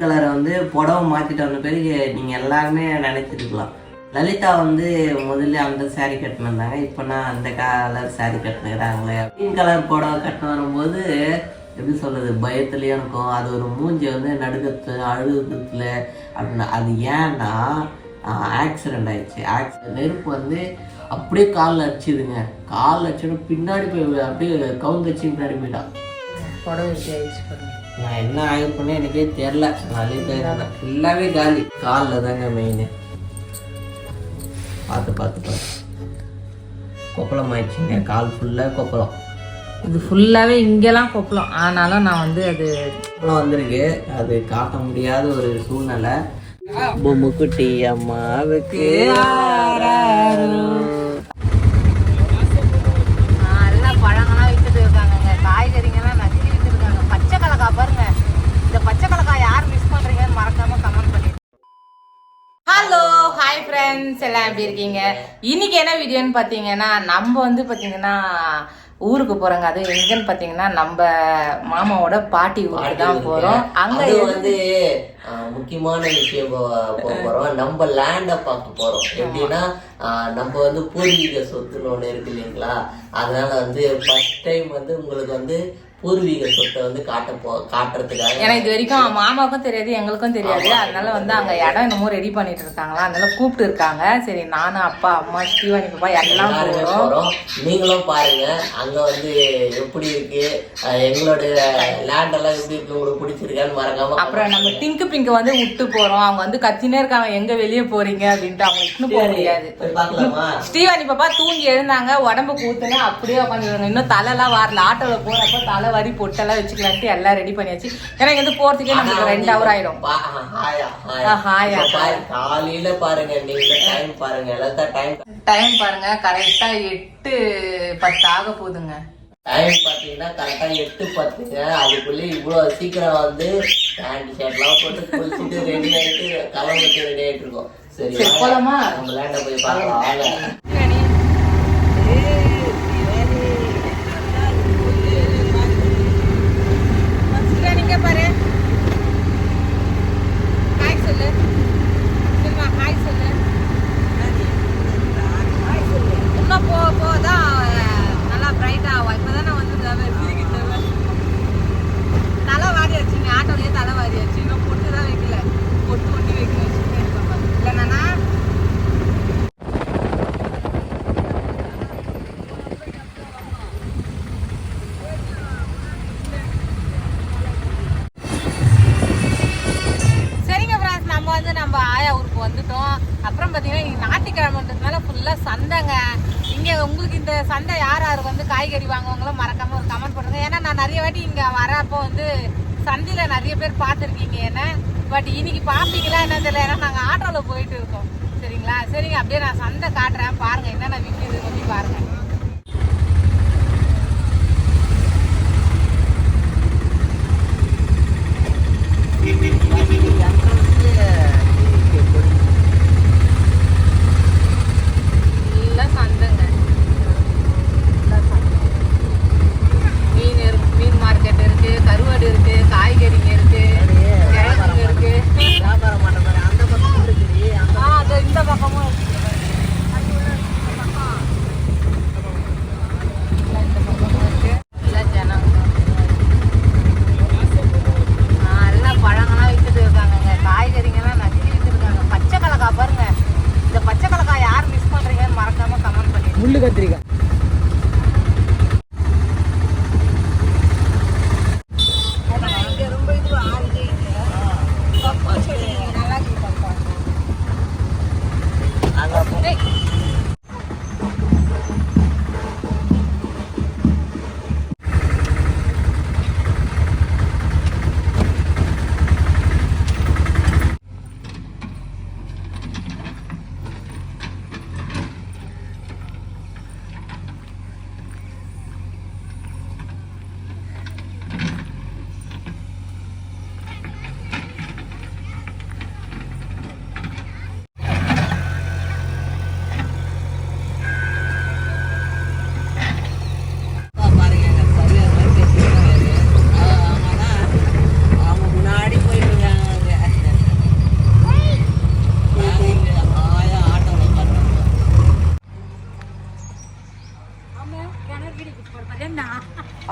கலரை வந்து புடவை மாற்றிட்டு வந்த பிறகு நீங்கள் எல்லாருமே நினைச்சிருக்கலாம். லலிதா வந்து முதல்ல அந்த saree கட்டினிருந்தாங்க இப்போ நான் அந்த கலர் saree கட்டினுக்கிறாங்களே. க்ரீன் கலர் புடவை கட்டினு வரும்போது எப்படி சொல்கிறது பயத்துலேயும் இருக்கும். அது ஒரு மூஞ்சி வந்து நடுக்கத்து அழுகத்தில் அப்படின்னு அது ஏன்னா ஆக்சிடெண்ட் ஆயிடுச்சு. ஆக்சிடென்ட் நெருப்பு வந்து அப்படியே காலில் அடிச்சுதுங்க. காலில் அடிச்சுன்னு பின்னாடி போய் அப்படியே கவுந்து வச்சு பின்னாடி போயிட்டான். புடவை ஆயிடுச்சு நான் என்ன ஆய்வு பண்ணேன் எனக்கே தெரில நான் ஃபுல்லாகவே காலி காலில் தாங்க மெயின் பார்த்து பார்த்து பார்த்து. கொப்பளம் ஆயிடுச்சுங்க. கால் ஃபுல்லாக கொப்பளம் இது ஃபுல்லாகவே இங்கெல்லாம் கொப்பளம் ஆனாலும் நான் வந்து அது கொப்பளம் வந்திருக்கு. அது காட்ட முடியாத ஒரு சூழ்நிலை. பொம்முக்குட்டி அம்மாவுக்கு ஆராரோ. நல்ல பழங்கள்லாம் வித்துட்டு இருக்காங்கங்க காய்கறிங்கெல்லாம் நச்சு வித்துட்டு இருக்காங்க பச்சை கலக்காய் பாருங்க இந்த பச்சை கலக்காய் யார் மிஸ் பண்றீங்கன்னு மறக்காம கமெண்ட் பண்ணி ஹலோ ஹாய் ஃப்ரெண்ட்ஸ் எல்லாம் எப்படி இருக்கீங்க? இன்னைக்கு என்ன வீடியோன்னு பார்த்தீங்கன்னா நம்ம வந்து பார்த்தீங்கன்னா ஊருக்கு போறோங்க. அது எங்கன்னு பார்த்தீங்கன்னா நம்ம மாமாவோட பாட்டி ஊருக்கு தான் போறோம். அங்க வந்து முக்கியமான விஷயம் போறோம். நம்ம லேண்ட பார்க்க போறோம். எப்படின்னா நம்ம வந்து பூர்வீக சொத்துன்னு ஒண்ணு இருக்கு இல்லைங்களா? அதனால வந்து ஃபர்ஸ்ட் டைம் வந்து உங்களுக்கு வந்து பூர்வீக சொத்தை வந்து காட்ட போ காட்டுறதுக்காக. ஏன்னா இது வரைக்கும் மாமாவுக்கும் தெரியாது எங்களுக்கும் தெரியாது. அதனால வந்து அங்க இடம் என்னமோ ரெடி பண்ணிட்டு இருக்காங்களா? அதனால கூப்பிட்டு இருக்காங்க. சரி நானும் அப்பா அம்மா ஸ்ரீவாணி பாப்பா எல்லாம் போறோம். நீங்களும் பாருங்க அங்க வந்து எப்படி இருக்கு எங்களோட லேண்ட் எல்லாம் எப்படி இருக்கு உங்களுக்கு பிடிச்சிருக்கான்னு மறக்காம அப்புறம் நம்ம டிங்கு பிங்க் வந்து விட்டு போறோம். அவங்க வந்து கத்தினே இருக்காங்க எங்க வெளியே போறீங்க அப்படின்ட்டு அவங்க இட்டுன்னு போக முடியாது. ஸ்ரீவாணி பாப்பா தூங்கி எழுந்தாங்க உடம்பு கூத்துன்னு அப்படியே உட்காந்துருக்காங்க இன்னும் தலைலாம் வரல. ஆட்டோல போறப்ப தலை வரி பொட்டெல்லாம் வச்சுக்கலான்ட்டு எல்லாம் ரெடி பண்ணியாச்சு. ஏன்னா இங்க போறதுக்கே நமக்கு ரெண்டு ஹவர் ஆயிடும் ஹாயா, காலையில பாருங்க நீங்க டைம் பாருங்க எல்லாத்தான் டைம் டைம் பாருங்க கரெக்டா எட்டு பத்து ஆக போகுதுங்க டைம் பாத்தீங்கன்னா கரெக்டா எட்டு பத்துங்க. அதுக்குள்ள இவ்வளவு சீக்கிரம் வந்து பேண்ட் ஷர்ட்லாம் போட்டு குளிச்சுட்டு ரெடி ஆயிட்டு கிளம்பிட்டு ரெடி ஆயிட்டு இருக்கோம். சரி. போலாமா? நம்ம லேண்ட போய் பார்க்கலாம் வாங்க நீங்க பாரு ஹாய் சொல்லு சொல்லுமா ஹாய் சொல்லு இன்னும் போ போதான் நல்லா பிரைட் ஆகும் இப்போதான் நான் வந்து சிரிக்கிட்டு தலை வாரி வச்சுங்க ஆட்டோலயே தலை வாரி வச்சு இன்னும் பொட்டு தான் வைக்கல பொட்டு ஒட்டி வைக்கணும் இல்லைண்ணா சரிங்க ஃப்ரெண்ட்ஸ் நம்ம வந்து நம்ம ஆயா ஊருக்கு வந்துட்டோம் அப்புறம் பார்த்தீங்கன்னா இன்னைக்கு ஞாயிற்றுக்கிழமைன்றதுனால ஃபுல்லாக சந்தைங்க இங்கே உங்களுக்கு இந்த சந்தை யார் யார் வந்து காய்கறி வாங்குவாங்களோ மறக்காம ஒரு கமெண்ட் பண்ணுங்க. ஏன்னா நான் நிறைய வாட்டி இங்கே வரப்போ வந்து சந்தையில் நிறைய பேர் பார்த்துருக்கீங்க என்ன. பட் இன்னைக்கு பார்ப்பீங்களா என்ன தெரியல. ஏன்னா நாங்கள் ஆட்டோவில் போயிட்டு இருக்கோம். சரிங்களா? சரிங்க அப்படியே நான் சந்தை காட்டுறேன். பாருங்கள் என்னென்ன விற்கிது சொல்லி பாருங்கள் Thank you சந்தைங்க ஃபுல்லாக சந்தை மீன் இருக்கு மீன் மார்க்கெட் இருக்கு கருவாடு இருக்கு காய்கறிங்க இருக்கு கிழங்குங்க இருக்கு வியாபாரம் பண்ண மாதிரி அந்த பக்கம் இருக்குது ஆ அது இந்த பக்கமும் இருக்கு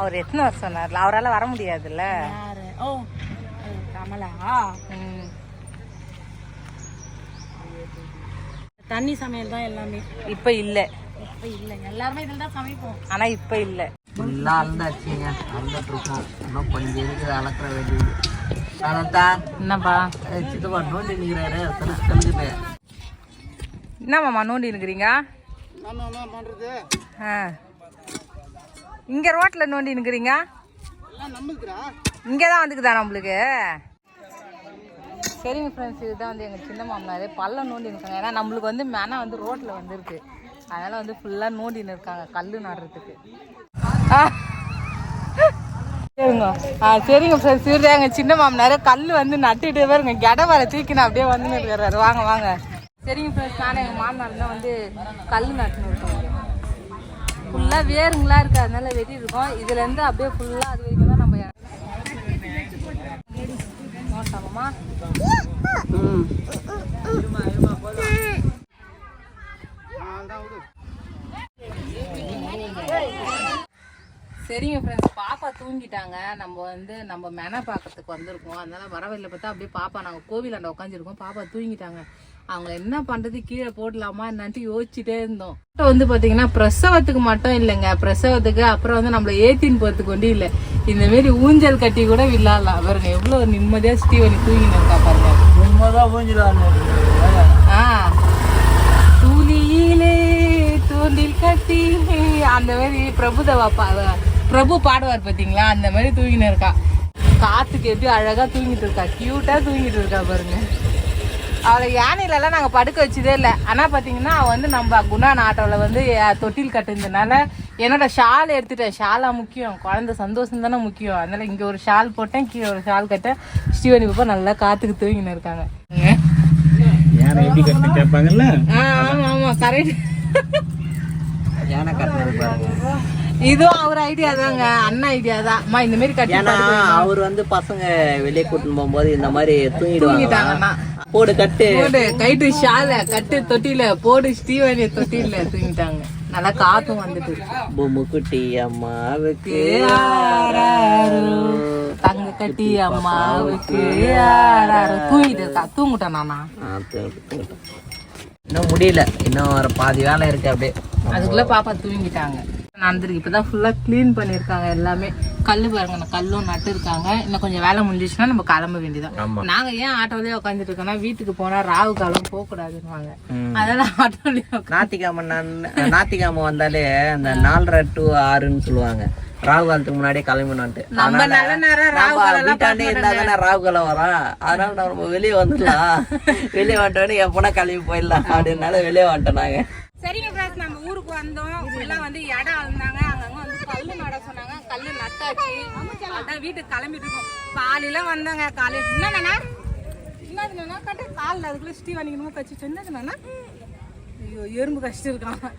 அவர் எத்தனை வருஷம் சொன்னார்ல? அவரால் வர முடியாதுல்ல? யாரு? ஓ கமலா? ம். தண்ணி சமையல் தான் எல்லாமே. இப்ப இல்ல. இப்ப இல்ல. எல்லாருமே இதில் தான் சமைப்போம். ஆனா இப்ப இல்ல. ஃபுல்லாக அழுந்தாச்சுங்க அழுந்துட்டு இருக்கோம். இன்னும் கொஞ்சம் இருக்குது அளக்கிற வேண்டியது. அனந்தா. என்னப்பா? சித்தப்பா நோண்டி நிற்கிறாரு என்ன மாமா நோண்டி இருக்கிறீங்க ஆ. இங்க ரோட்ல நோண்டி நிக்கிறீங்க? இங்க தான் வந்துக்குதா நம்மளுக்கு? சரிங்க ஃப்ரெண்ட்ஸ் இதுதான் வந்து எங்கள் சின்ன மாமனார். பள்ளம் நோண்டி இருக்காங்க ஏன்னா நம்மளுக்கு வந்து மெனை வந்து ரோட்டில் வந்துருக்கு. அதனால வந்து ஃபுல்லாக நோண்டின்னு இருக்காங்க கல் நடுறதுக்கு. சரிங்க. ஆ சரிங்க ஃப்ரெண்ட்ஸ் இவர் எங்கள் சின்ன மாமனார். கல் வந்து நட்டுட்டு பாருங்க. கெடை வர தூக்கின்னு அப்படியே வந்துன்னு இருக்கிறாரு வாங்க வாங்க. சரிங்க ஃப்ரெண்ட்ஸ் நானும் எங்கள் மாமனார் தான் வந்து கல் நட்டுன்னு இருக்கோம். ஃபுல்லாக வேருங்களா இருக்கு. அதனால வெட்டி இருக்கோம் இதுலேருந்து அப்படியே ஃபுல்லாக அது வரைக்கும் தான் நம்ம நோட்டாமா ம் சரிங்க ஃப்ரெண்ட்ஸ் பாப்பா தூங்கிட்டாங்க. நம்ம வந்து நம்ம மென பார்க்கறதுக்கு வந்திருக்கோம். அதனால வரவில்லை பார்த்தா அப்படியே பாப்பா நாங்கள் கோவிலாண்ட உட்காந்துருக்கோம் பாப்பா தூங்கிட்டாங்க. அவங்க என்ன பண்றது? கீழே போடலாமா என்னன்ட்டு யோசிச்சுட்டே இருந்தோம். வந்து பாத்தீங்கன்னா பிரசவத்துக்கு மட்டும் இல்லைங்க. பிரசவத்துக்கு அப்புறம் வந்து நம்மள ஏத்தின்னு போறதுக்கு ஒண்டி இல்லை. இந்த மாரி ஊஞ்சல் கட்டி கூட விளாடலாம் பாருங்க எவ்வளவு நிம்மதியா ஸ்டீவனி தூங்கின்னு இருக்கா பாருங்க. உண்மைதான் பூஞ்சிடான்னு ஆ. தூளியிலே தூண்டில் கட்டி அந்த மாதிரி பிரபுதவா பா பிரபு பாடுவார் பாத்தீங்களா? அந்த மாதிரி தூங்கின்னு இருக்கா. காத்துக்கு எப்படி அழகா தூங்கிட்டு இருக்கா. கியூட்டா தூங்கிட்டு இருக்கா பாருங்க. அவளை யானையிலலாம் நாங்கள் படுக்க வச்சதே இல்லை. ஆனால் பார்த்தீங்கன்னா அவள் வந்து நம்ம குணா நாட்டோவில் வந்து தொட்டில் கட்டுனதுனால என்னோட ஷால் எடுத்துட்டேன். ஷாலா முக்கியம். குழந்தை சந்தோஷம் தானே முக்கியம். அதனால இங்கே ஒரு ஷால் போட்டேன் கீழே ஒரு ஷால் கட்டேன். ஸ்ரீவனி பாப்பா நல்லா காத்துக்கு தூங்கின்னு இருக்காங்க. யாரை எப்படி கட்டு கேட்பாங்கல்ல ஆ ஆமா ஆமா. கரெக்ட் யானை இதுவும் அவர் ஐடியா தாங்க. அண்ணன் ஐடியா தான். அம்மா இந்த மாதிரி கட்டி அவர் வந்து பசங்க வெளியே கூட்டின்னு போகும்போது இந்த மாதிரி தூங்கிடுவாங்க போடு கட்டு. போடு கைட்டு ஷால கட்டு தொட்டில போடு ஸ்டீவனி தொட்டில தூங்கிட்டாங்க. நல்லா காத்தும் வந்துட்டு. பொம்முக்குட்டி அம்மாவுக்கு தங்க கட்டி அம்மாவுக்கு. தூங்கிட்டு தூங்கிட்டேன் நானா. இன்னும் முடியல. இன்னும் ஒரு பாதி வேலை இருக்கு அப்படியே. அதுக்குள்ள பாப்பா தூங்கிட்டாங்க. நடந்திருக்கு. இப்பதான் ஃபுல்லா க்ளீன் பண்ணிருக்காங்க எல்லாமே. கல்லு பாருங்க அந்த கல்லும் நட்டு இருக்காங்க இன்னும் கொஞ்சம் வேலை முடிஞ்சிச்சுன்னா நம்ம கிளம்ப வேண்டியதான் நாங்க ஏன் ஆட்டோலயே உட்காந்துட்டு இருக்கோம்னா வீட்டுக்கு போனா ராகு காலம் போக கூடாதுன்னு அதனால ஆட்டோலயே ஞாத்திக்கிழமை நான் ஞாத்திக்கிழமை வந்தாலே அந்த நாலரை டு ஆறுன்னு சொல்லுவாங்க. ராகு காலத்துக்கு முன்னாடியே கிளம்பினான்ட்டு நம்ம நல்ல நேரம் ராகு வீட்டாண்டே இருந்தா தானே ராகு காலம் வரும். அதனால நம்ம வெளியே வந்துடலாம். வெளியே வந்துட்டோன்னே எப்போனா கிளம்பி போயிடலாம். அப்படின்னால வெளியே வந்துட்டோம் நாங்க. சரிங்க பிராஸ் நம்ம ஊருக்கு வந்தோம். எல்லாம் வந்து இடம் இருந்தாங்க அங்கங்க வந்து கல்லு நட சொன்னாங்க. கல்லு நட்டாச்சு. அதான் வீட்டுக்கு கிளம்பிட்டு இருக்கோம். காலையில வந்தாங்க. காலையில் என்னண்ணா என்னதுண்ணா கட்டு காலில் அதுக்குள்ள ஸ்டீவ் என்னமோ கட்சி என்னதுண்ணா ஐயோ எறும்பு கஷ்டம் இருக்கான்.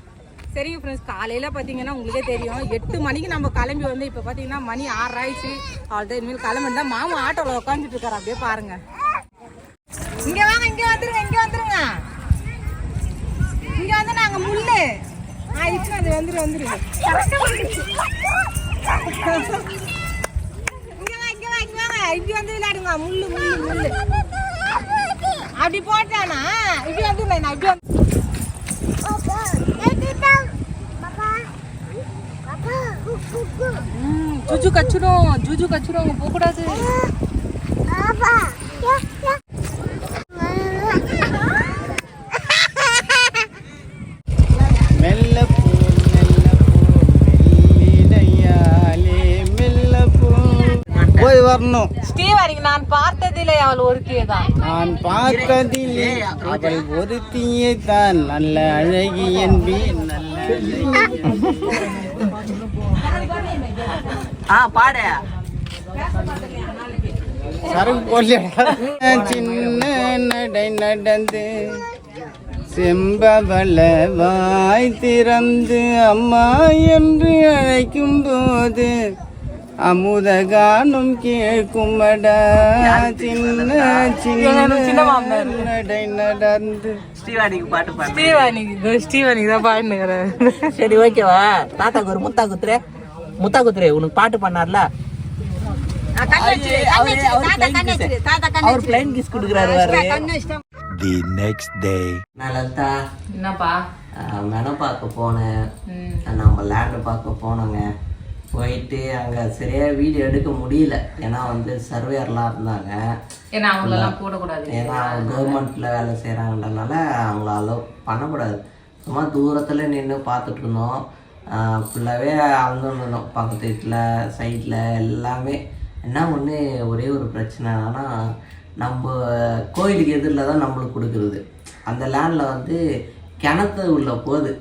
சரிங்க ஃப்ரெண்ட்ஸ் காலையில் பார்த்தீங்கன்னா உங்களுக்கே தெரியும். எட்டு மணிக்கு நம்ம கிளம்பி வந்து இப்போ பார்த்தீங்கன்னா மணி ஆறு ஆயிடுச்சு அவ்வளோதான் இனிமேல் கிளம்பி தான் மாமா ஆட்டோவில் உட்காந்துட்டு இருக்காரு. அப்படியே பாருங்க. இங்கே வாங்க இங்கே வந்துருங்க இங்கே வந்துருங்க. இங்க வந்து நாங்க முள்ளு ஆயிடுச்சு அது வந்துரு வந்துரு இங்க வா இங்க வா இங்க வாங்க இப்படி வந்து விளையாடுங்க முள்ளு முள்ளு முள்ளு அப்படி போட்டானா இப்படி வந்து நான் இப்படி வந்து ஜூஜு ஜுஜு கச்சுடும் ஜுஜு கச்சுடும் அங்க போக கூடாது மெல்ல போ மெல்ல போ மெல்லிடையாலே மெல்ல போ போய் வரணும். ஸ்டீவ் அன்னைக்கு நான் பார்த்ததில்லை அவள் ஒருத்தியே தான் நான் பார்த்ததிலே அவள் ஒருத்தியை தான் நல்ல அழகி என்பேன் நல்ல ஆ பாடு. சின்ன நடை நடந்து செம்பவள வாய் திறந்து அம்மா என்று அழைக்கும் போது அமுத கானம் கேட்குமடா சின்ன சின்ன. நடை நடந்து. ஸ்ரீவாணிக்கு பாட்டு பாடு தான் பாடினுக்கிறேன். சரி ஓகேவா? தாத்தாக்கு ஒரு முத்தா குத்துரு முத்தா குத்துரு உனக்கு பாட்டு பண்ணார்ல அவர் பிளைன் கிஸ் கொடுக்குறாரு next day. நான் லலிதா என்னப்பா மென பார்க்க போனேன். நம்ம லேண்டு பார்க்க போனோங்க. போயிட்டு அங்கே சரியாக வீடியோ எடுக்க முடியல. ஏன்னா வந்து சர்வேயர்லாம் இருந்தாங்க. ஏன்னா அவங்களெல்லாம் போடக்கூடாது. ஏன்னா கவர்மெண்ட்டில் வேலை செய்கிறாங்கன்றனால அவங்கள அலோவ் பண்ணக்கூடாது. சும்மா தூரத்தில் நின்று பார்த்துட்டு இருந்தோம். ஃபுல்லாகவே அளந்துட்டு இருந்தோம். பக்கத்து வீட்டில் சைடில் எல்லாமே. என்ன ஒன்று ஒரே ஒரு பிரச்சனை ஆனால் நம்ம கோயிலுக்கு எதிரில் தான் நம்மளுக்கு கொடுக்குறது. அந்த லேண்டில் வந்து கிணத்து உள்ள போகுது.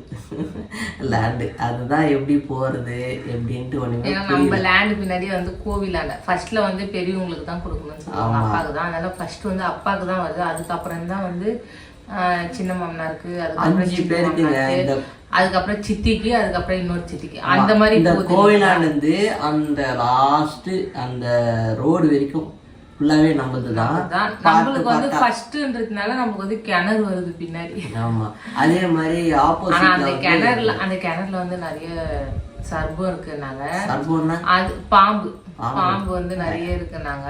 லேண்டு அதுதான் எப்படி போகிறது எப்படின்ட்டு ஏன்னா நம்ம லேண்ட் பின்னாடி வந்து கோவிலாண்ட ஃபர்ஸ்ட்ல வந்து பெரியவங்களுக்கு தான் கொடுக்கணும்னு சொல்லுவாங்க. அப்பாவுக்கு தான். அதனால ஃபர்ஸ்ட் வந்து அப்பாவுக்கு தான் வருது. அதுக்கப்புறம் தான் வந்து சின்ன மாமனாருக்கு அதுக்கப்புறம் அதுக்கப்புறம் சித்திக்கு அதுக்கப்புறம் இன்னொரு சித்திக்கு. அந்த மாதிரி இந்த. கோவிலாண்டு அந்த லாஸ்ட் அந்த ரோடு வரைக்கும் ஃபுல்லாவே நம்மளது தான் நம்மளுக்கு வந்து ஃபர்ஸ்ட்ன்றதுனால நமக்கு வந்து கிணறு வருது பின்னாடி. ஆமா. அதே மாதிரி ஆனா ஆப்போசிட்ல அந்த கிணறுல அந்த கிணறுல வந்து நிறைய சர்பம் இருக்குனால சர்போன்னா அது பாம்பு. பாம்பு. வந்து நிறைய இருக்குனாங்க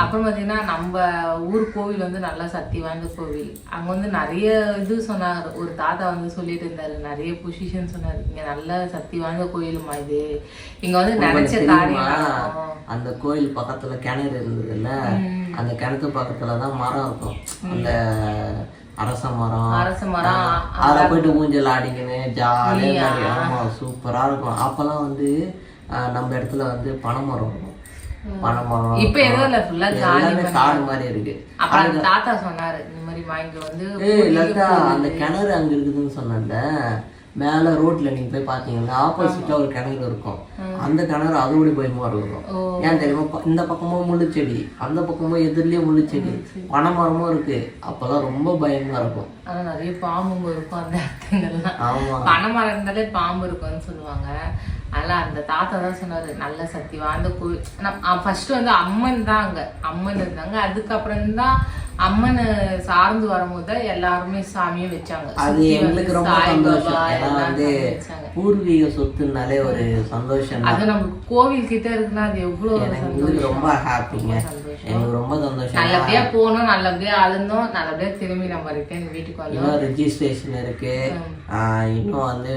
அப்புறம் பாத்தீங்கன்னா நம்ம ஊர் கோவில் வந்து நல்லா சக்தி வாய்ந்த கோவில். அங்க வந்து நிறைய இது சொன்னாரு ஒரு தாத்தா வந்து சொல்லிட்டு இருந்தாரு. நிறைய பொசிஷன் சொன்னாரு. இங்க நல்ல சக்தி வாய்ந்த கோயிலுமா இது. இங்க வந்து நினைச்ச காரியம். அந்த கோயில் பக்கத்துல கிணறு இருந்ததுல்ல? அந்த கிணத்து பக்கத்துல தான் மரம் இருக்கும். அந்த அரச மரம். அரச மரம் அதில் போயிட்டு ஊஞ்சல் ஆடிக்கின்னு ஜாலியாக ஆமா சூப்பரா இருக்கும். அப்பெல்லாம் வந்து நம்ம இடத்துல வந்து பனைமரம் இருக்கும். பனைமரம் இப்ப எதுவும் இல்ல ஃபுல்லா காலி எல்லாமே காடு மாதிரி இருக்கு. அப்புறம் அந்த தாத்தா சொன்னாரு இந்த மாதிரி வாங்கி வந்து லதா அந்த கிணறு அங்க இருக்குதுன்னு சொன்னேன்ல. மேல ரோட்ல நீங்க போய் பாத்தீங்கன்னா ஆப்போசிட்டா ஒரு கிணறு இருக்கும். அந்த கிணறு அதோட பயமா இருக்கும் ஏன் தெரியுமா? இந்த பக்கமும் முள்ளுச்செடி அந்த பக்கமும் எதிர்லயும் முள்ளுச்செடி. பனைமரமும் இருக்கு. அப்பதான் ரொம்ப பயமா இருக்கும். ஆனா நிறைய பாம்புங்க இருக்கும் அந்த இடத்துங்கெல்லாம் ஆமா. பனைமரம் இருந்தாலே பாம்பு இருக்கும்னு சொல்லுவாங்க. அதனால அந்த தாத்தா தான் சொன்னாரு நல்ல சக்தி வாழ்ந்த கோயில் ஃபர்ஸ்ட் வந்து அம்மன் தான் அங்க. அம்மன் இருந்தாங்க. அதுக்கப்புறம் தான் அம்மனை சார்ந்து வரும்போது தான் எல்லாருமே சாமியும் வச்சாங்க. அது எங்களுக்கு ரொம்ப சந்தோஷம். வந்து பூர்வீக சொத்துனாலே ஒரு சந்தோஷம் அது நமக்கு கோவில் கிட்ட இருக்குன்னா அது எவ்வளவு ரொம்ப ஹாப்பிங்க எங்களுக்கு ரொம்ப சந்தோஷம். நல்லபடியா போனோம் நல்லபடியா அழுந்தோம் நல்லபடியா திரும்பி நம்ம ரிட்டர்ன் வீட்டுக்கு வந்தோம். ரெஜிஸ்ட்ரேஷன் இருக்கு. இன்னும் வந்து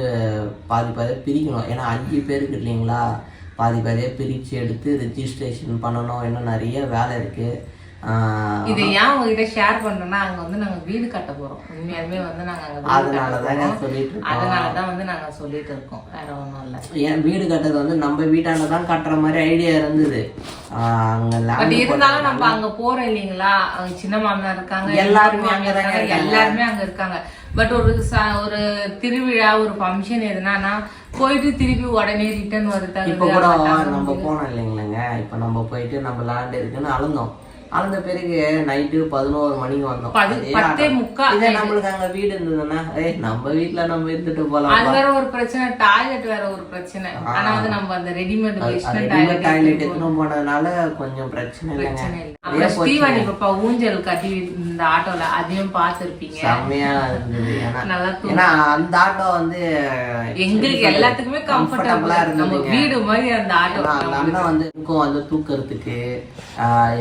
பாதி பாதியாக பிரிக்கணும். ஏன்னா அஞ்சு பேருக்கு இல்லைங்களா? பாதி பாதியாக பிரித்து எடுத்து ரெஜிஸ்ட்ரேஷன் பண்ணணும். இன்னும் நிறைய வேலை இருக்கு. ஆஹ் இதை ஏன் உங்ககிட்ட ஷேர் பண்றோம்னா அங்க வந்து நாங்க வீடு கட்ட போறோம். உண்மையாலுமே வந்து நாங்க அங்க வீடு அதனால கட்ட தாங்க போறோம். சொல்லிட்டு இருக்கோம் அதனாலதான் வந்து நாங்க சொல்லிட்டு இருக்கோம். வேற ஒண்ணும் இல்ல. ஏன் வீடு கட்டுறது வந்து நம்ம வீட்டாண்ட தான் கட்டுற மாதிரி ஐடியா இருந்தது. அங்க இருந்தாலும் நம்ம அங்க போறோம் இல்லைங்களா? சின்ன மாமனார் இருக்காங்க எல்லாருமே இருக்காங்க, எல்லாருமே அங்க இருக்காங்க. பட் ஒரு ஒரு திருவிழா ஒரு ஃபங்க்ஷன் எதுனா போயிட்டு திருப்பி உடனே ரிட்டர்ன் இப்போ வருது கூட நம்ம போனோம் இல்லைங்களேங்க. இப்போ நம்ம போயிட்டு நம்ம லேண்ட் இருக்குன்னு அளந்தோம் அளந்த பிறகு நைட்டு பதினோரு மணிக்கு வந்தோம். பத்தே. முக்கா. இதே நம்மளுக்கு அங்க வீடு இருந்ததுன்னா ஏய் நம்ம வீட்ல நம்ம இருந்துட்டு போலாம் அது வேற ஒரு பிரச்சனை டாய்லெட் வேற ஒரு பிரச்சனை. ஆனா வந்து நம்ம அந்த ரெடிமேட் வெஸ்டர்ன் டாய்லெட் எடுத்துன்னு போனதுனால கொஞ்சம் பிரச்சனை இல்லைங்க. ஸ்டீவானி பாப்பா ஊஞ்சல் கட்டி இந்த ஆட்டோல அதையும் பார்த்திருப்பீங்க. செம்மையா இருந்தது. நல்லா ஏன்னா அந்த ஆட்டோ வந்து எங்களுக்கு எல்லாத்துக்குமே கம்ஃபர்டபுளா இருந்ததுங்க. நம்ம வீடு மாதிரி அந்த ஆட்டோ அந்த அண்ணன் வந்து இருக்கும் வந்து தூக்கறதுக்கு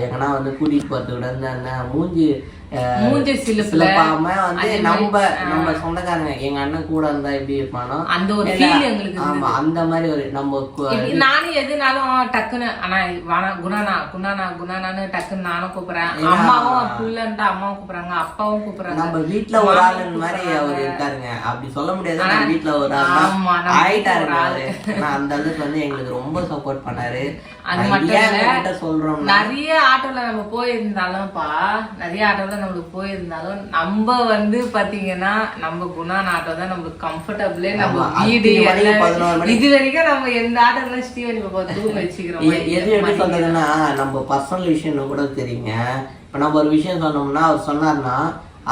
எங்கன்னா வந்து கூட்டிட்டு போறதுக்கு கூட இந்த அண்ணன் மூஞ்சி ஆஹ் மூஞ்சி சிலுப்பாம வந்து நம்ம நம்ம சொந்தக்காரங்க எங்க அண்ணன் கூட இருந்தா எப்படி இருப்பானோ அந்த ஒரு எங்களுக்கு ஆமா அந்த மாதிரி ஒரு நம்ம நானும் எதுனாலும் டக்குன்னு ஆனா வானா குணானா குணானா குணானான்னு டக்குன்னு நானும் கூப்பிடுறேன். அம்மாவும் புள்ளன்ட்டு அம்மாவும் கூப்பிடுறாங்க அப்பாவும் கூப்பிடுறாங்க. நம்ம ஒரு ஆளு மாதிரி அவர் இருக்காருங்க. அப்படி சொல்ல முடியாது வீட்ல ஒரு ஆள் ஒரு அவரு. அந்த அளவுக்கு வந்து எங்களுக்கு ரொம்ப சப்போர்ட் பண்ணாரு. அது மட்டும் சொல்றோம்னா நிறைய ஆட்டோல நம்ம போயிருந்தாலும்ப்பா நிறைய ஆட்டோல நம்மளுக்கு போயிருந்தாலும் நம்ம வந்து பாத்தீங்கன்னா நம்ம குணான் ஆட்டோ தான் நம்மளுக்கு கம்ஃபர்டபுளே நம்ம வீடு. இது வரைக்கும் நம்ம எந்த ஆட்டோல ஸ்டீவன் பாப்பா தூங்க வச்சுக்கிறோம் எது எப்படி சொல்றதுன்னா நம்ம பர்சனல் விஷயம் கூட தெரியுங்க இப்ப நம்ம ஒரு விஷயம் சொன்னோம்னா அவர் சொன்னார்னா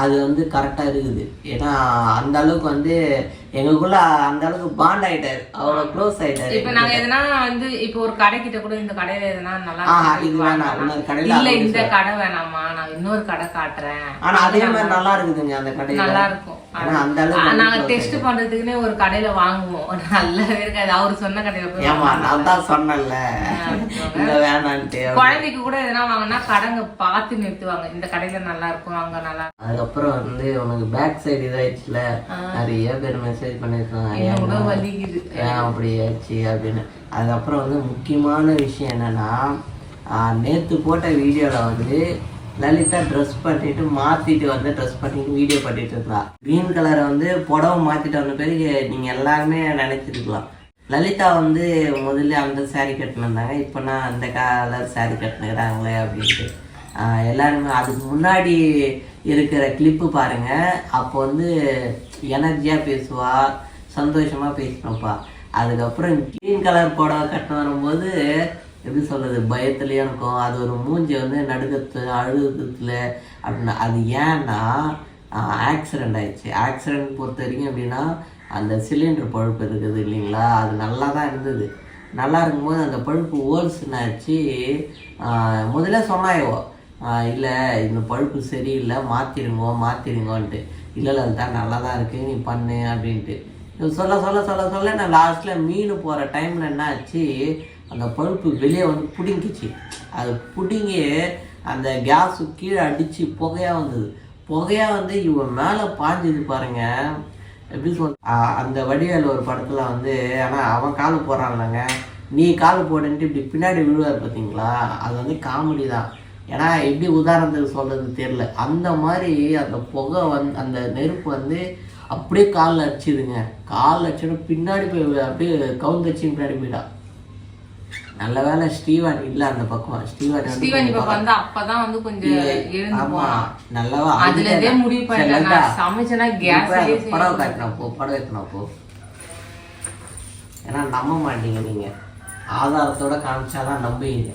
அது வந்து கரெக்டா இருக்குது. ஏன்னா அந்த அளவுக்கு வந்து எங்களுக்குள்ள அந்த அளவுக்கு பாண்ட் ஆயிட்டாரு. அவ்வளவு க்ளோஸ் ஆயிட்டாரு இப்ப நாங்க எதனா வந்து இப்ப ஒரு கடை கிட்ட கூட இந்த கடையில எதனா நல்லா இது. வேணாம், இன்னொரு கடையில இல்ல இந்த கடை வேணாமா நான் இன்னொரு கடை காட்டுறேன். ஆனா அதே மாதிரி நல்லா இருக்குதுங்க அந்த கடையில. நல்லா இருக்கும். ஆனா அந்த அளவுக்கு நாங்க டெஸ்ட் பண்றதுக்குன்னே ஒரு கடையில வாங்குவோம். நல்லாவே இருக்காது அவர் சொன்ன கடையில போய் ஏமா நான் தான் சொன்னேன்ல. இந்த வேணான்ட்டு குழந்தைக்கு கூட எதனா வாங்கினா கடைங்க பார்த்து நிறுத்துவாங்க. இந்த கடையில நல்லா இருக்கும் அங்க நல்லா. அதுக்கப்புறம் வந்து உனக்கு பேக் சைடு இதாயிடுச்சுல. நிறைய பேர் மெசேஜ் ஏம்மா? வலிக்குது. ஏன் அப்படி ஆச்சு அப்படின்னு. அதுக்கப்புறம் வந்து முக்கியமான விஷயம் என்னன்னா நேத்து போட்ட வீடியோல வந்து லலிதா ட்ரெஸ் பண்ணிட்டு மாத்திட்டு வந்து ட்ரெஸ் பண்ணிட்டு வீடியோ பண்ணிட்டு இருந்தா. கிரீன் கலரை வந்து புடவை மாத்திட்டு வந்த பிறகு நீங்க எல்லாருமே நினைச்சிருக்கலாம். லலிதா வந்து முதல்ல அந்த saree கட்டினிருந்தாங்க இப்போ நான் அந்த கலர் saree கட்டினுக்கிறாங்களே அப்படின்ட்டு. எல்லாருமே அதுக்கு முன்னாடி இருக்கிற கிளிப்பு பாருங்க. அப்போ வந்து எனர்ஜியாக பேசுவா சந்தோஷமா பேசினப்பா. அதுக்கப்புறம் கிரீன் கலர் புடவை கட்டின வரும்போது எப்படி சொல்கிறது பயத்துலேயும் இருக்கும் அது ஒரு மூஞ்சி வந்து நடுக்கத்து அழுகுறதுல அப்படின்னா அது ஏன்னா ஆக்சிடெண்ட் ஆயிடுச்சு. ஆக்சிடெண்ட் பொறுத்த வரைக்கும் எப்படின்னா அந்த சிலிண்டர் பழுப்பு இருக்குது இல்லைங்களா? அது நல்லா தான் இருந்தது. நல்லா இருக்கும்போது அந்த பழுப்பு ஹோல்ஸ் என்னாச்சு முதல்ல சொன்னாயோ இல்லை இந்த பழுப்பு சரியில்லை மாற்றிடுங்கோ மாற்றிடுங்கோன்ட்டு இல்லை இல்லை அதுதான் நல்லா தான் இருக்குது நீ பண்ணு அப்படின்ட்டு. சொல்ல சொல்ல சொல்ல சொல்ல நான் லாஸ்ட்டில் மீன் போகிற டைமில் என்ன ஆச்சு அந்த பழுப்பு வெளியே வந்து பிடுங்கிச்சு. அது பிடுங்கி அந்த கேஸு கீழே அடித்து புகையாக வந்தது. புகையாக வந்து இவன் மேலே பாஞ்சது பாருங்க. எப்படி சொல் அந்த வடிவேல் ஒரு படத்தில் வந்து ஆனால் அவன் கால் போடுறான்லங்க. நீ கால் போடுன்ட்டு இப்படி பின்னாடி விழுவார் பார்த்தீங்களா அது வந்து காமெடி தான். ஏன்னா எப்படி உதாரணத்துக்கு சொல்கிறது தெரியல. அந்த மாதிரி அந்த புகை வந்து அந்த நெருப்பு வந்து அப்படியே காலில் அடிச்சுதுங்க. காலில் அடிச்சோட பின்னாடி போய் அப்படியே கவுந்தச்சு பின்னாடி போயிடா நல்ல வேளை ஸ்டீவன் இல்ல அந்த பக்கம். வந்து ஸ்டீவன் இப்ப வந்து அப்பதான் வந்து கொஞ்சம் எழுந்து போனான் நல்லவா? அதுல இருந்தே முடிவு பண்ணிட்டேன் நான். சமைச்சேன்னா கேஸ் படவை காட்டினா போ படம் எத்தனா போ. ஏன்னா நம்ப மாட்டீங்க நீங்க. ஆதாரத்தோட காமிச்சாதான் நம்புவீங்க.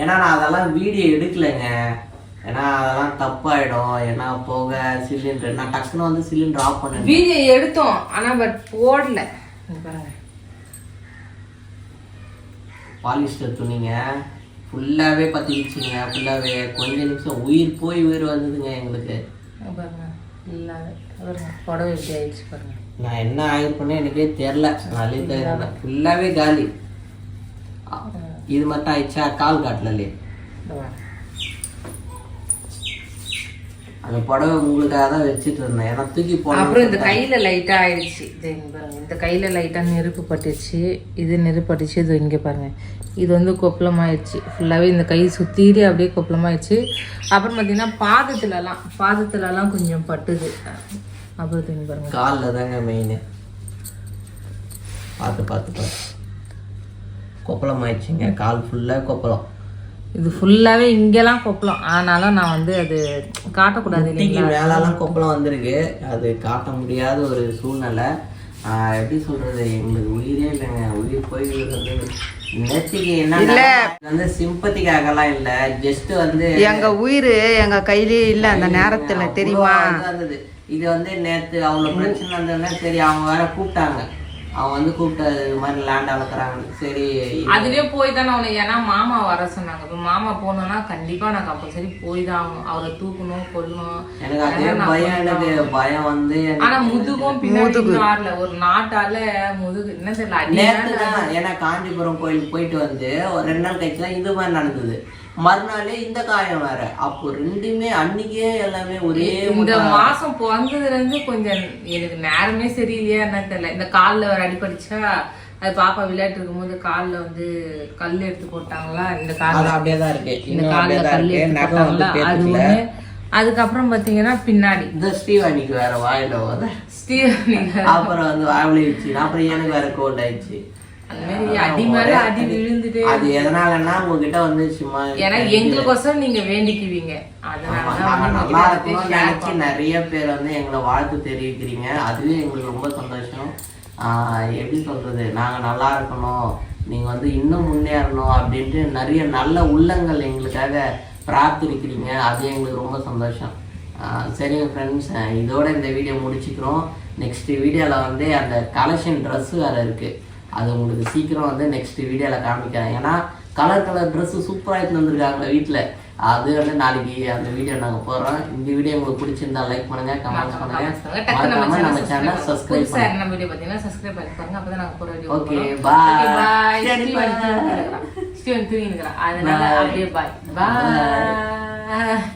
ஏன்னா நான் அதெல்லாம் வீடியோ எடுக்கலைங்க. ஏன்னா அதெல்லாம் தப்பாயிடும். ஏன்னா போக சிலிண்டர் நான் டக்குன்னு வந்து சிலிண்டர் ஆஃப் பண்ணேன். வீடியோ எடுத்தோம் ஆனா பட் போடல. பாருங்க. பாலிஸ்டர் துணிங்க. ஃபுல்லாகவே பற்றிக்கிச்சிங்க ஃபுல்லாகவே கொஞ்ச நிமிஷம் உயிர் போய் உயிர் வந்ததுங்க எங்களுக்கு. புடவை எப்படி ஆயிடுச்சு பாருங்க. நான் என்ன ஆயிருப்பேன்னு எனக்கே தெரில. நான் ஃபுல்லாகவே காலி. இது மட்டும் ஆயிடுச்சா? கால் காட்டலலே இந்த பாருங்க. அந்த புடவை உங்களுக்காக தான் வச்சுட்டு இருந்தேன். ஏன்னா தூக்கி போன அப்புறம் இந்த கையில லைட்டா ஆயிடுச்சு. இது இந்த கையில லைட்டா நெருப்பு பட்டுச்சு இது நெருப்பு பட்டுச்சு இது இங்க பாருங்க. இது வந்து கொப்பளமாயிடுச்சு. ஃபுல்லாவே இந்த கை சுத்திட்டு அப்படியே கொப்பளமாயிடுச்சு. அப்புறம் பாத்தீங்கன்னா பாதத்துலலாம் பாதத்துலலாம் கொஞ்சம் பட்டுது. அப்புறம் இது இங்க பாருங்க. காலில் தாங்க மெயின் பார்த்து பார்த்து பார்த்து. கொப்பளம் ஆயிடுச்சுங்க கால் ஃபுல்லாக கொப்பளம். இது ஃபுல்லாவே இங்கெல்லாம் கொப்பளம். ஆனாலும் நான் வந்து அது காட்டக்கூடாது முட்டிக்கு மேலெல்லாம் கொப்பளம் வந்திருக்கு. அது காட்ட முடியாத ஒரு சூழ்நிலை. எப்படி சொல்றது? எங்களுக்கு உயிரே இல்லைங்க. உயிர் போய் வந்து நேற்றுக்கு என்ன வந்து சிம்பத்திக்காகலாம் இல்ல. ஜஸ்ட் வந்து எங்க உயிர் எங்க கையிலே இல்ல அந்த நேரத்துல தெரியுமா. இது வந்து நேத்து அவ்வளவு பிரச்சனை இருந்ததுன்னா சரி அவங்க வேற கூப்பிட்டாங்க. அவங்க வந்து கூப்பிட்டு இது மாதிரி லேண்ட் அளக்குறாங்க சரி. அதுலயே போய் தானே அவனை. ஏன்னா மாமா வர சொன்னாங்க. இப்போ மாமா போனோம்னா கண்டிப்பா நான் கம்பல்சரி போய் தான் ஆகணும். அவரை தூக்கணும் கொல்லணும். எனக்கு அதே பயம் எனக்கு. பயம் வந்து ஆனா முதுகும் பின்னாடி ஆடல ஒரு நாட்டால முதுகு. என்ன தெரியல தான் ஏன்னா காஞ்சிபுரம் கோயிலுக்கு போயிட்டு வந்து ஒரு ரெண்டு நாள் கழிச்சு தான் இது மாதிரி நடந்தது. மறுநாளே இந்த காயம் வேற. அப்போ ரெண்டுமே அன்னைக்கே எல்லாமே ஒரே இந்த மாசம் பிறந்ததுல இருந்து கொஞ்சம் எனக்கு நேரமே சரியில்லையா என்ன தெரியல. இந்த கால்ல ஒரு அடிபடிச்சா அது பாப்பா விளையாட்டு இருக்கும்போது கால்ல வந்து கல் எடுத்து போட்டாங்களா? இந்த கால்ல. அப்படியே தான் இருக்கு. இந்த கால்ல கல் எடுத்து அது அதுக்கப்புறம் பாத்தீங்கன்னா பின்னாடி. இந்த ஸ்ரீவாணிக்கு வேற வாயில ஸ்ரீரங்க அப்புறம் வந்து வாவலிச்சு அப்புறம் எனக்கு வேற கோல்ட் ஆயிடுச்சு. அது எதனாலன்னா உங்ககிட்ட வந்து சும்மா ஏன்னா எங்களுக்கோசரம் நீங்க வேண்டிக்குவீங்க. நல்லா இருக்கணும்னு நினைச்சு நிறைய பேர் வந்து எங்களை வாழ்த்து தெரிவிக்கிறீங்க. அதுவே எங்களுக்கு ரொம்ப சந்தோஷம். எப்படி சொல்றது? நாங்க நல்லா இருக்கணும். நீங்க வந்து இன்னும் முன்னேறணும் அப்படின்ட்டு நிறைய நல்ல உள்ளங்கள் எங்களுக்காக பிரார்த்தனிக்கிறீங்க அது எங்களுக்கு ரொம்ப சந்தோஷம். சரிங்க ஃப்ரெண்ட்ஸ் இதோட இந்த வீடியோ முடிச்சுக்கிறோம். நெக்ஸ்ட் வீடியோவில் வந்து அந்த கலெக்ஷன் ட்ரெஸ் வேறு இருக்குது அது உங்களுக்கு சீக்கிரம் வந்து நெக்ஸ்ட் வீடியோவில் காமிக்கிறேன். ஏன்னா கலர் கலர் ட்ரெஸ்ஸு சூப்பராக எடுத்துன்னு வந்திருக்காங்க வீட்டில் அது வந்து நாளைக்கு அந்த வீடியோ நாங்க போடுறோம். இந்த வீடியோ உங்களுக்கு பிடிச்சிருந்தா லைக் பண்ணுங்க கமெண்ட் பண்ணுங்க. டக்கு நம்ம சேனல் சப்ஸ்கிரைப் சப்ஸ்கிரைப் புதுசா பண்ணுங்க. என்ன வீடியோ பார்த்தீங்கன்னா சப்ஸ்கிரைப் பண்ணி பாருங்க. அப்பதான் நாங்க போற வீடியோ Okay, bye. பாய் அதனால. அப்படியே பாய் பாய்